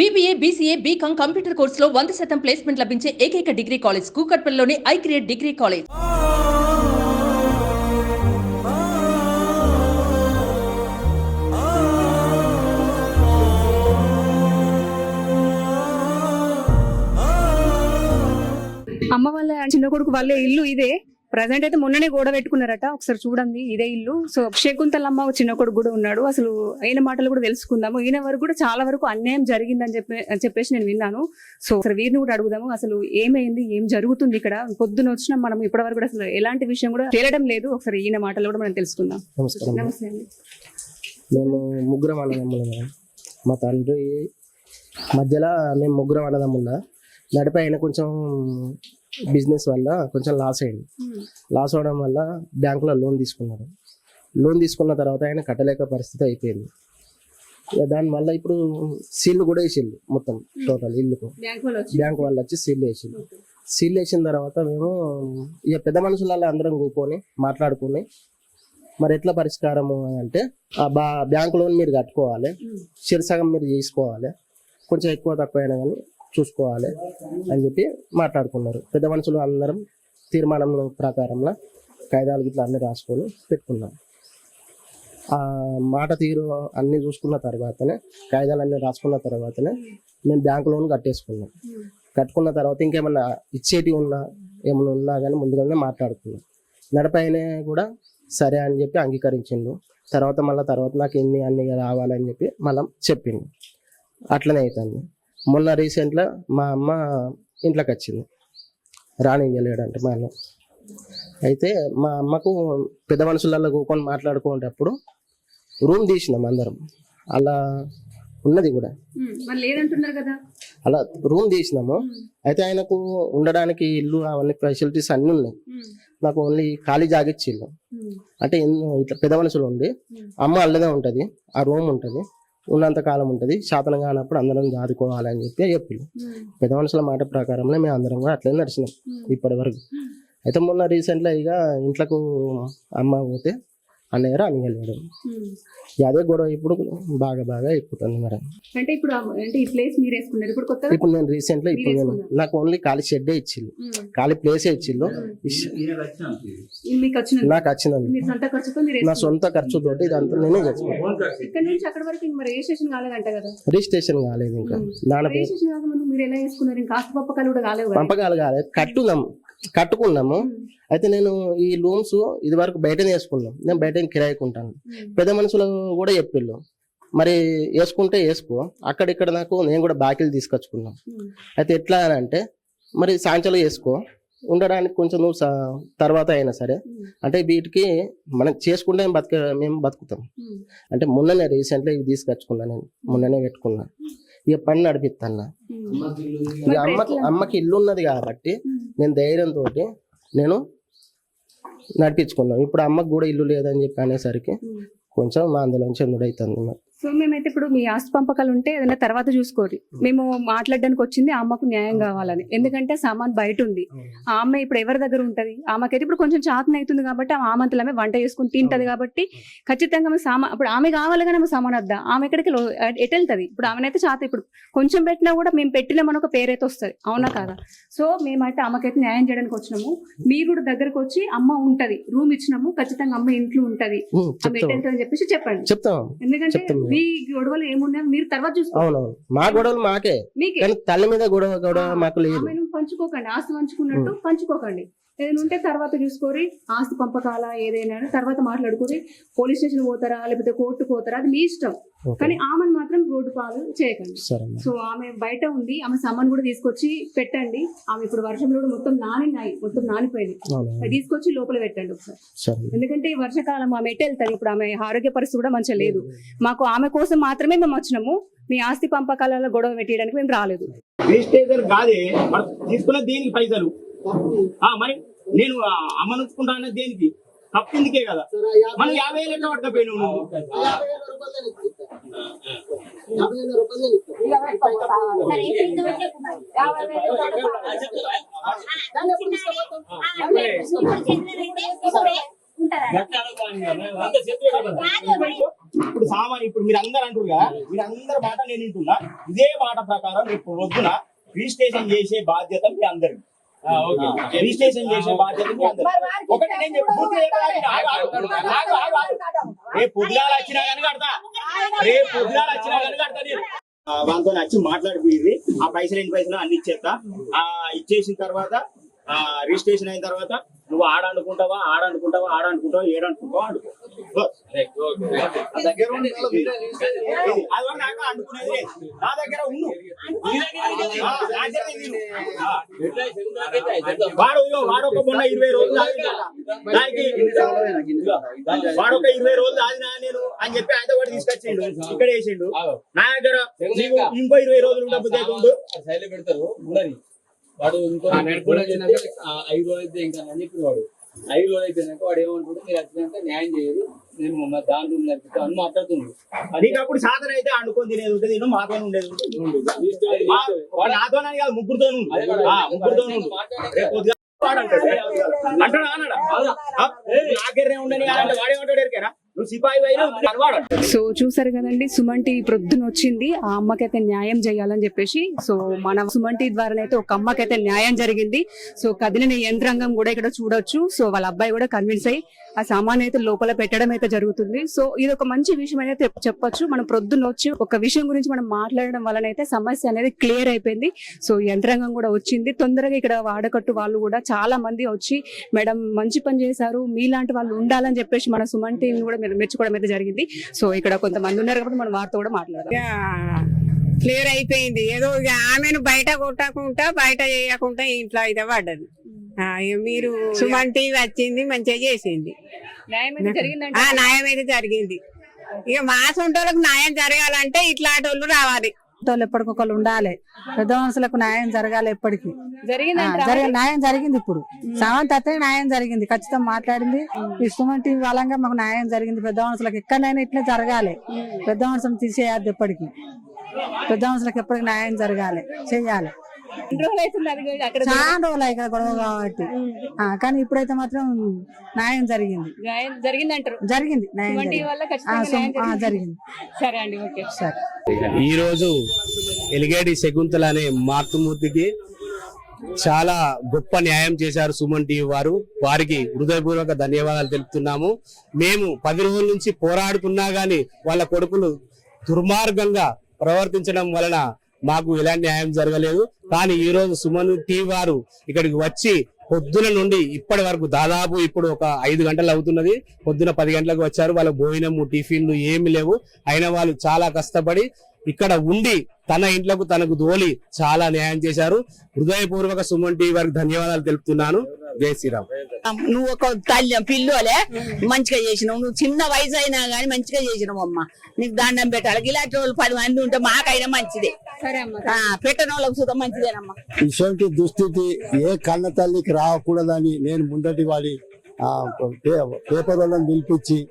BBA BCA BCom computer కోర్సులో వంద శాతం ప్లేస్మెంట్ లభించే ఏకైక డిగ్రీ కాలేజ్ కూకట్పల్లిలోని ఐ క్రియేట్ డిగ్రీ కాలేజ్ అమ్మ వాళ్ళ చిన్న కొడుకు వాళ్ళ ఇల్లు ఇదే. ప్రజెంట్ అయితే మొన్ననే గోడ పెట్టుకున్నారట. ఒకసారి చూడండి. ఇదే ఇల్లు. సో శకుంతలమ్మ చిన్న కొడుకు కూడా ఉన్నాడు. అసలు అయిన మాటలు కూడా తెలుసుకుందాము. ఈయన వరకు కూడా చాలా వరకు అన్యాయం జరిగిందని చెప్పి అని చెప్పేసి నేను విన్నాను. సో ఒకసారి వీరిని కూడా అడుగుదాము. అసలు ఏమైంది? ఏం జరుగుతుంది ఇక్కడ? పొద్దున వచ్చినా మనం ఇప్పటి వరకు కూడా అసలు ఎలాంటి విషయం కూడా తేలడం లేదు. ఒకసారి ఈయన మాటలు కూడా మనం తెలుసుకుందాం. నమస్తే అండి. మేము ముగ్గురం అన్నదమ్ములు మేడం. మా తండ్రి మధ్యలో మేము ముగ్గురం అన్నదమ్ముల. నడిపి ఆయన కొంచెం బిజినెస్ వల్ల కొంచెం లాస్ అయింది. లాస్ అవడం వల్ల బ్యాంకులో లోన్ తీసుకున్నాడు. లోన్ తీసుకున్న తర్వాత ఆయన కట్టలేక పరిస్థితి అయిపోయింది. ఇక దానివల్ల ఇప్పుడు సీల్ కూడా వేసిండు మొత్తం టోటల్ ఇల్లుకు. బ్యాంక్ వాళ్ళు వచ్చి సీల్ వేసిండు. సీల్ వేసిన తర్వాత మేము ఇక పెద్ద మనుషులలో అందరం కూర్చొని మాట్లాడుకొని మరి ఎట్లా పరిష్కారము అంటే ఆ బా బ్యాంక్ లోన్ మీరు కట్టుకోవాలి చిరసగం మీరు తీసుకోవాలి కొంచెం ఎక్కువ తక్కువ అయినా కానీ చూసుకోవాలి అని చెప్పి మాట్లాడుకున్నారు. పెద్ద మనుషులు అందరం తీర్మానం ప్రకారంలో కాయిదాలు గిట్లా అన్ని రాసుకొని పెట్టుకున్నాం. ఆ మాట తీరు అన్ని చూసుకున్న తర్వాతనే కాయిదాలు అన్ని రాసుకున్న తర్వాతనే మేము బ్యాంక్ లోన్ కట్టేసుకున్నాం. కట్టుకున్న తర్వాత ఇంకేమన్నా ఇచ్చేటివి ఉన్నా ఏమైనా ఉన్నా కానీ ముందుగానే మాట్లాడుకున్నాం. నడపైనే కూడా సరే అని చెప్పి అంగీకరించిండు. తర్వాత మళ్ళీ తర్వాత నాకు ఎన్ని అన్ని రావాలని చెప్పి మళ్ళీ చెప్పిండు. అట్లనే అవుతుంది మొన్న రీసెంట్లో మా అమ్మ ఇంట్లోకి వచ్చింది రానివ్వలేడంటే మా అన్న. అయితే మా అమ్మకు పెద్ద మనుషులలో కూకొని మాట్లాడుకునేటప్పుడు రూమ్ తీసినాం అందరం. అలా ఉన్నది కూడా. అలా రూమ్ తీసినాము. అయితే ఆయనకు ఉండడానికి ఇల్లు అవన్నీ ఫెసిలిటీస్ అన్నీ ఉన్నాయి. నాకు ఓన్లీ ఖాళీ జాగిచ్చిల్లు అంటే ఇట్లా పెద్ద మనుషులు ఉండి అమ్మ అల్లదే ఉంటుంది ఆ రూమ్ ఉంటుంది. ఉన్నంత కాలం ఉంటుంది. శాతన కానప్పుడు అందరం దాదుకోవాలని చెప్పి చెప్పిండు పెద్ద మనుషుల మాట ప్రకారంలో మేము అందరం కూడా అట్లనే నడిచినాం ఇప్పటి వరకు అయితే మొన్న రీసెంట్గా ఇక ఇంట్లోకి అమ్మ పోతే అన్నయ్య రానియలేడు ఇక అదే గొడవ ఇప్పుడు బాగా బాగా ఎక్కుతుంది మరి. అంటే ఇప్పుడు ఆ- అంటే ఈ ప్లేస్ మీరు వేసుకున్నారు. ఇప్పుడు కొత్తగా ఇప్పుడు నేను రీసెంట్గా ఇప్పుడు నేను నాకు ఓన్లీ ఖాళీ షెడ్డే ఇచ్చిల్లు ఖాళీ ప్లేసే ఇచ్చిల్లు వచ్చిన నాకు వచ్చినందుకు మీ సొంత ఖర్చుతో మీరు నా సొంత ఖర్చుతోటి ఇదంతా నేనే చేసుకున్నాను ఇక్కడ నుంచి అక్కడ వరకు ఇంక మరి రిజిస్ట్రేషన్ కాలేదంట కదా? రిజిస్ట్రేషన్ కాలేదు ఇంకా. నాన్న పంపకాలు కాలేదు. కట్టున్నాము కట్టుకున్నాము. అయితే నేను ఈ రూమ్స్ ఇది వరకు బయటనే వేసుకున్నాం. నేను బయట కిరాయికుంటాను పెద్ద మనుషులు కూడా చెప్పిళ్ళు మరి వేసుకుంటే వేసుకో. అక్కడిక్కడ నాకు నేను కూడా బాకీలు తీసుకొచ్చుకున్నాం. అయితే ఎట్లా అని అంటే మరి సాయంత్రం వేసుకో. ఉండడానికి కొంచెం నువ్వు తర్వాత అయినా సరే. అంటే వీటికి మనం చేసుకుంటే బతిక మేము బతుకుతాం. అంటే మొన్ననే రీసెంట్గా ఇవి తీసుకొచ్చుకున్నా నేను. మొన్ననే పెట్టుకున్నా. ఇక పని నడిపిస్తాను ఇక అమ్మకి అమ్మకి ఇల్లు ఉన్నది కాబట్టి నేను ధైర్యంతో నేను నడిపించుకున్నాం ఇప్పుడు అమ్మకి కూడా ఇల్లు లేదని చెప్పి అనేసరికి కొంచెం మా అందులోంచి ఎందుడైతుంది మరి. సో మేమైతే ఇప్పుడు మీ ఆస్తి పంపకాలు ఉంటే ఏదైనా తర్వాత చూసుకోరు. మేము మాట్లాడడానికి వచ్చింది ఆ అమ్మకు న్యాయం కావాలని. ఎందుకంటే సామాన్ బయట ఉంది. ఆ అమ్మ ఇప్పుడు ఎవరి దగ్గర ఉంటది? ఆమెకైతే ఇప్పుడు కొంచెం చాతన అవుతుంది కాబట్టి ఆ ఆమంతలు ఆమె వంట చేసుకుని తింటది కాబట్టి ఖచ్చితంగా ఆమె సామాన్ ఇప్పుడు ఆమె కావాలి కానీ ఆమె సామాన్ వద్దా ఆమె ఎక్కడికి ఎటు వెళ్తుంది ఇప్పుడు ఆమెనైతే చాత ఇప్పుడు కొంచెం పెట్టినా కూడా మేము పెట్టినామని ఒక పేరైతే వస్తుంది. అవునా కాదా? సో మేమైతే ఆమెకైతే న్యాయం చేయడానికి వచ్చినాము. మీరు కూడా దగ్గరకు వచ్చి అమ్మ ఉంటది. రూమ్ ఇచ్చినాము. ఖచ్చితంగా అమ్మ ఇంట్లో ఉంటది. ఉమ్, ఆమె ఎటు వెళ్తుంది చెప్పేసి చెప్పండి. చెప్తాం ఎందుకంటే. మీ గొడవలు ఏమున్నాయో మీరు తర్వాత చూసుకో అవునవును. మా గొడవలు మాకే. మీకే. కానీ తల్లి మీద గొడవ గొడవ మాకు లేదు. ఆమెను పంచుకోకండి. ఆస్తి పంచుకున్నట్టు పంచుకోకండి. ఏదైనా ఉంటే తర్వాత చూసుకోరి ఆస్తి పంపకాల ఏదైనా తర్వాత మాట్లాడుకోరి పోలీస్ స్టేషన్ పోతారా? లేకపోతే కోర్టు పోతారా? అది మీ ఇష్టం. కానీ ఆమెను మాత్రం రోడ్డు పాలు చేయకండి. సరే. సో ఆమె బయట ఉంది ఆమె సామాన్ కూడా తీసుకొచ్చి పెట్టండి. ఆమె ఇప్పుడు వర్షంలో కూడా మొత్తం నానినాయి. మొత్తం నానిపోయింది. అది తీసుకొచ్చి లోపల పెట్టండి ఒకసారి. సరే ఎందుకంటే ఈ వర్షాకాలం ఆమె ఎటు వెళ్తారు? ఇప్పుడు ఆమె ఆరోగ్య పరిస్థితి కూడా మంచిగా లేదు. మాకు ఆమె కోసం మాత్రమే మేము వచ్చినాము మీ ఆస్తి పంపకాలలో గొడవ పెట్టడానికి మేము రాలేదు రిజిస్ట్రేషన్ కాదే మరి తీసుకున్న దేనికి పైసలు ఆ మరి నేను ఆ అమ్మ నుంచుకుంటా అన్నది దేనికి తప్పిందికే కదా మనం యాభై వేలు ఎట్లా పట్టకపోయినావు నువ్వు ఇప్పుడు సామాన్ ఇప్పుడు మీరు అందరు అంటారు కదా మీరు అందరి మాట నేను వింటున్నా. ఇదే మాట ప్రకారం రేపు వద్దున రిజిస్ట్రేషన్ చేసే బాధ్యత మీ అందరికి రిజిస్ట్రేషన్ చేసే బాధ్యత మీ ఒకటి నేను చెప్పి. రేపు పొద్దుగాల వచ్చినా కానీ కడతా. రేపు పొద్దుగాల వచ్చినా కానీ కడతా నేను. ఆ, వాళ్ళతో వచ్చి మాట్లాడిపోయింది ఆ పైసలు ఎన్ని పైసలు అన్ని ఇచ్చేస్తా. ఆ ఇచ్చేసిన తర్వాత ఆ రిజిస్ట్రేషన్ అయిన తర్వాత నువ్వు ఆడ అనుకుంటావా ఆడ అనుకుంటావా ఆడ అనుకుంటావా ఏడు అనుకుంటావా అనుకో. నా దగ్గర ఉండు. అనుకునేది. నా దగ్గర. వాడు వాడు ఒక మొన్న ఇరవై రోజులు. దానికి వాడు ఒక ఇరవై రోజులు ఆగినా నేను అని చెప్పి ఆయన కూడా తీసుకొచ్చిండు. ఇక్కడ వేసిండు. నా దగ్గర ఇంకో ఇరవై రోజులు ఉండబుద్ధి వాడు ఇంకో ఐదు రోజులు అయితే ఇంకా అని చెప్పిన వాడు. ఐదు రోజులు అయిపోయినాక వాడు ఏమంటాడు మీరు వచ్చినాక న్యాయం చేయరు నేను మా దాంట్లో నడిపిస్తా అని మాట్లాడుతుంది అప్పుడు సాధన అయితే అనుకొని తినేది ఉంటుంది నేను మాతో ఉండేది ఉంటుంది. వాడు నాతోనే కాదు ముగ్గురుతో ముగ్గురుతో అంటాడు. అన్నాడా నాకెర్రే ఉండని అంటే వాడేమంటాడు ఎరికేనా సో చూసారు కదండి సుమంటి ప్రొద్దున వచ్చింది. ఆ అమ్మకైతే న్యాయం చేయాలని చెప్పేసి సో మన సుమంటి ద్వారానైతే ఒక అమ్మకైతే న్యాయం జరిగింది. సో కదిలిన యంత్రాంగం కూడా ఇక్కడ చూడొచ్చు. సో వాళ్ళ అబ్బాయి కూడా కన్విన్స్ అయ్యి ఆ సామాన్ అయితే లోపల పెట్టడం అయితే జరుగుతుంది. సో ఇది ఒక మంచి విషయం అయితే చెప్పొచ్చు. మనం ప్రొద్దున వచ్చి ఒక విషయం గురించి మనం మాట్లాడడం వలన అయితే సమస్య అనేది క్లియర్ అయిపోయింది. సో యంత్రాంగం కూడా వచ్చింది. తొందరగా ఇక్కడ వాడకట్టు వాళ్ళు కూడా చాలా మంది వచ్చి మేడం మంచి పని చేశారు. మీలాంటి వాళ్ళు ఉండాలని చెప్పేసి మన సుమన్ టీం కూడా మెచ్చుకోవడం అయితే జరిగింది. సో ఇక్కడ కొంతమంది ఉన్నారు కాబట్టి మనం వారితో కూడా మాట్లాడదాం. క్లియర్ అయిపోయింది. ఏదో ఇక ఆమెను బయట కొట్టకుండా బయట చేయకుండా ఇంట్లో అయితే పడ్డది. మీరు సుమన్ టీవీ వచ్చింది మంచిగా చేసింది. న్యాయం అయితే జరిగింది. ఇక మా సొంటోళ్ళకి న్యాయం జరగాలంటే ఇట్లాంటి వాళ్ళు రావాలి. వాళ్ళు ఎప్పటికొకళ్ళు ఉండాలి. పెద్ద మనుషులకు న్యాయం జరగాలి ఎప్పటికీ. ఆ, జరిగిందంటే జరగ న్యాయం జరిగింది ఇప్పుడు. సమంత అయితే న్యాయం జరిగింది. ఖచ్చితంగా మాట్లాడింది. ఈ సుమన్ టీవీ వాళ్ళంగా మాకు న్యాయం జరిగింది. పెద్ద మనుషులకు ఎక్కడైనా ఇట్లా జరగాలి. పెద్ద మనుషులను తీసేయద్దు ఎప్పటికీ. పెద్ద మనుషులకు ఎప్పటికి న్యాయం జరగాలి. చెయ్యాలి చాలా రోజులు ఇక్కడ గొడవ కాబట్టి. ఆ, కానీ ఇప్పుడైతే మాత్రం న్యాయం జరిగింది. జరిగింది జరిగింది. జరిగింది. సరే అండి ఓకే. సరే. ఈరోజు ఎలిగేడి శకుంతల అనే మాతృమూర్తికి చాలా గొప్ప న్యాయం చేశారు సుమన్ టీవీ వారు. వారికి హృదయపూర్వక ధన్యవాదాలు తెలుపుతున్నాము. మేము పది రోజుల నుంచి పోరాడుతున్నా గాని వాళ్ళ కొడుకులు దుర్మార్గంగా ప్రవర్తించడం వలన మాకు ఎలాంటి న్యాయం జరగలేదు. కానీ ఈ రోజు సుమన్ టీ వారు ఇక్కడికి వచ్చి పొద్దున నుండి ఇప్పటి వరకు దాదాపు ఇప్పుడు ఒక ఐదు గంటలు అవుతున్నది. పొద్దున పది గంటలకు వచ్చారు. వాళ్ళ భోజనము టిఫిన్లు ఏమి లేవు. అయినా వాళ్ళు చాలా కష్టపడి ఇక్కడ ఉండి తన ఇంట్లోకి తనకు దోలి చాలా న్యాయం చేశారు. హృదయపూర్వక సుమన్ టీవీ వారికి ధన్యవాదాలు తెలుపుతున్నాను. జై శ్రీరామ్. నువ్వు ఒక తల్లి పిల్లోలే మంచిగా చేసినావు. నువ్వు చిన్న వయసు అయినా గానీ మంచిగా చేసినావు అమ్మ. నీకు దండం పెట్టాలి. ఇలాంటి వాళ్ళు పది మంది ఉంటే మాకైనా మంచిదే. సరే అమ్మ. ఆ, పెట్టని వాళ్ళకి సుతం మంచిదేనమ్మా. ఇటువంటి దుస్థితి ఏ కన్న తల్లికి రాకూడదని నేను ముందటి వాడి పేపర్ వాళ్ళని పిలిపించి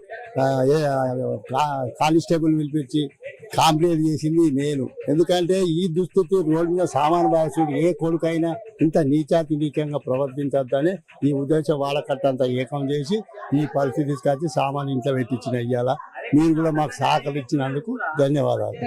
కానిస్టేబుల్ పిలిపించి కంప్లైంట్ చేసింది నేను. ఎందుకంటే ఈ దుస్థితి రోడ్డు మీద సామాన్ బాసుడు ఏ కొడుకైనా ఇంత నీచాతి నీచంగా ప్రవర్తించద్దని ఈ ఉద్దేశం వాళ్ళకట్టంతా ఏకం చేసి ఈ పరిస్థితి తీసుకొచ్చి సామాన్ ఇంట్లో పెట్టించిన ఇయ్యాల. మీరు కూడా మాకు సహకరించినందుకు ధన్యవాదాలు.